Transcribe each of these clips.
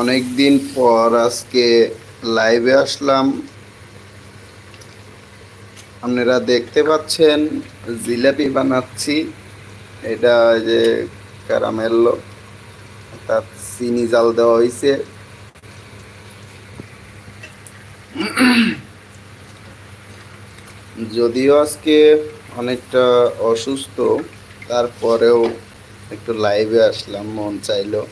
অনেক দিন পর আজকে লাইভে আসলাম। আপনারা দেখতে পাচ্ছেন, জিলাপি বানাচ্ছি। এটা যে ক্যারামেল তার চিনি জাল দেওয়া হয়েছে যদিও আজকে অনেকটা অসুস্থ, তারপরেও একটু লাইভে আসলাম, মন চাইলো।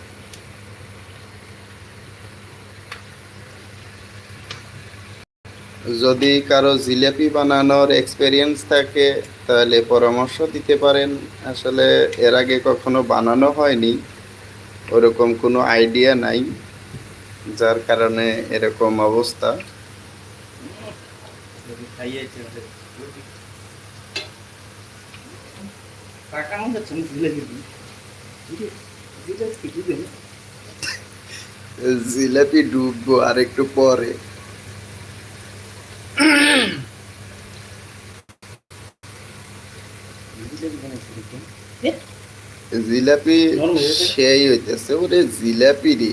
যদি কারও জিলাপি বানানোর এক্সপেরিয়েন্স থাকে তাহলে পরামর্শ দিতে পারেন। আসলে এর আগে কখনো বানানো হয়নি। ওরকম কোনো আইডিয়া নাই যার কারণে এরকম অবস্থা। জিলাপি ডুববো আর একটু পরে। জিলাপি? সেই হইতেছে ওরে জিলাপি রে।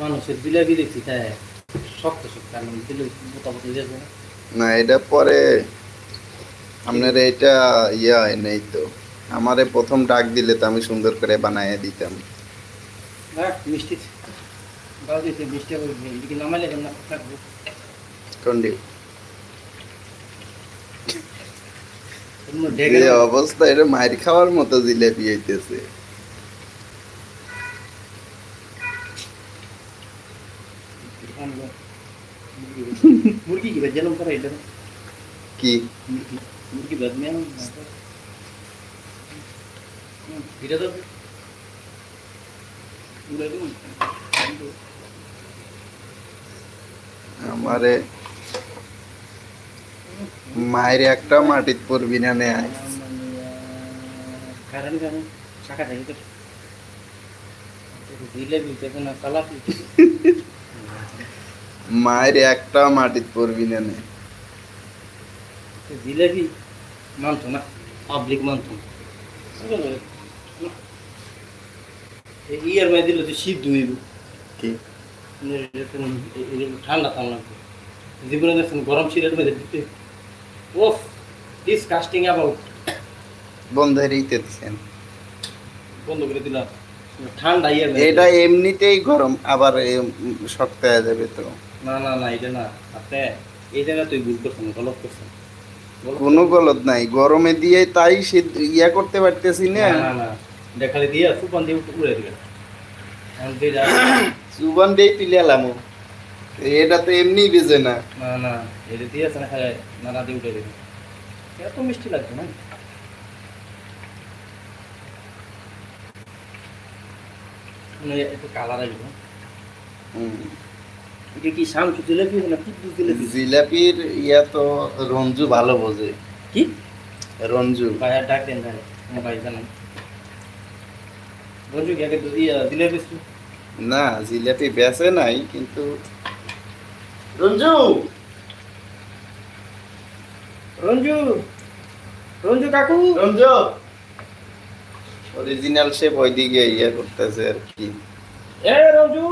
মানুষের জিলাপি দেখছি হ্যাঁ শক্ত শক্ত যাবে। না এটা পরে আপনার এটা ইয়ে হয় নাই তো। আমারে প্রথম ডাক দিলে তো আমি সুন্দর করে বানাইয়া দিতাম। মিষ্টি। মিষ্টি কোনটি? যে অবস্থা এটা মায়ের খাওয়ার মতো জিলাপি হইতেছে। মুরগি কি এটা? কি? মুরগি আমারে মায়ের একটা মাটিত পড়বি না কালাপি মায়ের একটা মাটিত পড়বি না নে জিলেবি মানতো না? পাবলিক মানতো না। ইয়ার মধ্যে দিলে তো শীত ধুইব। কি? ঠান্ডা লাগবে। জীবনে গরম শীতের মধ্যে দিতে ওফ ডিসকাস্টিং অ্যাবাউট বন্ধ রইতে দিছেন। বন্ধ করে দিলাম। ঠান্ডা ইয়ার এটা এমনিতেই গরম আবার শক্ত হয়ে যাবে তো। না না না এটা না। আপনি এই জায়গা তুই ভুল করছেন গলত গলত কোনো গলত নাই গরমে দিয়ে তাই সিদ্ধ ইয়া করতে পারতেছি না। না না না। দেখালে দিয়ে সুপান দিয়ে উড়ে দিবে এখন দিয়ে দিয়ে পিলালাম এটা তো এমনি বেজে না। না না এটা দিয়ে আছে না খায় নানা দিয়ে উঠে দিবে এত মিষ্টি লাগছে না? একটু কালার আসবে। হুম। এটা কি শামসু জিলেপি না জিলেপি? জিলাপির ইয়া তো রঞ্জু ভালো বোঝে। কি? রঞ্জু। ভাই আর ডাক দেন ভাই আমার ভাই জানেন। বলছো কি আগে দুধ না জিলাপি বেচে নাই কিন্তু রঞ্জু? রঞ্জু? রঞ্জু কাকু? রঞ্জু? অরিজিনাল শেপ ওই দিকে ইয়ে করতেছে আর কি। এ রঞ্জু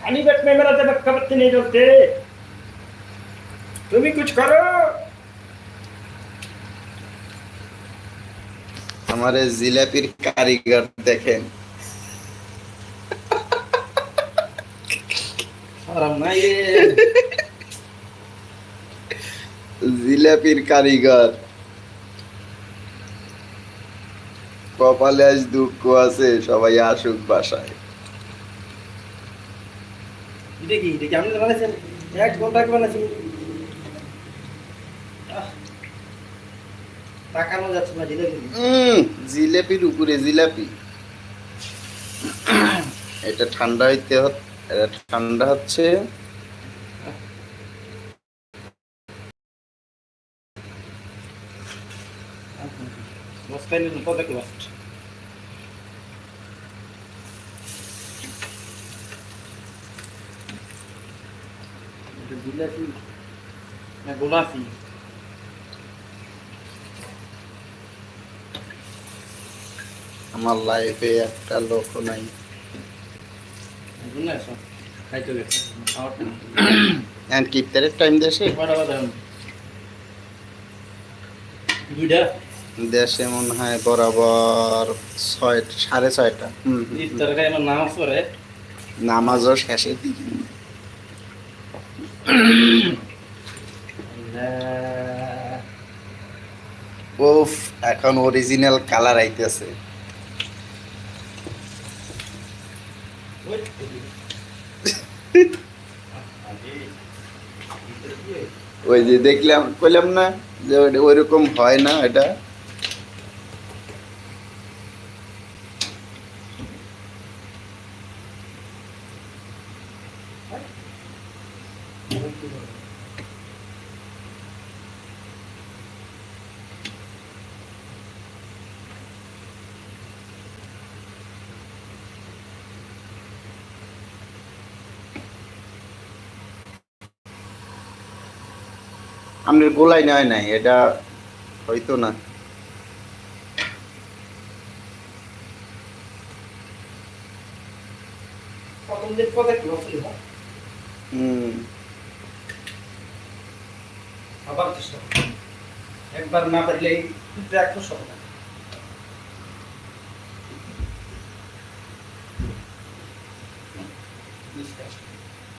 খালি বেট মে মেরা দেবে কাপড় নিয়ে চলতে তুমি কিছু করো? আমারে জিলাপির কারিগর দেখেন। আরাম নাই রে। জিলাপির কারিগর। কপালে আজ দুঃখ আছে সবাই আসুক বাসায়। জিলাপির উপরে জিলাপি। এটা ঠান্ডা হইতে এটা ঠান্ডা হচ্ছে দেখি বাস্ট না গোলাপি আমার লাইফে একটা লোক নাই। খাইতে গেছে টাইম এন্ড কিপ্তারের টাইম দেশে? দুইটা। দেশে মনে হয় বরাবর ছয় সাড়ে ছয়টা। নামাজ পড়ে? নামাজও শেষের দিকে উফ এখন অরিজিনাল কালার আইতেছে। ওই যে দেখলাম কইলাম না যে ওইটা ওইরকম হয় না এটা। আপনার গোলাই নয় নাই এটা হয়তো না। হুম। আবার চেষ্টা করো। একবার না পারলে একটু সব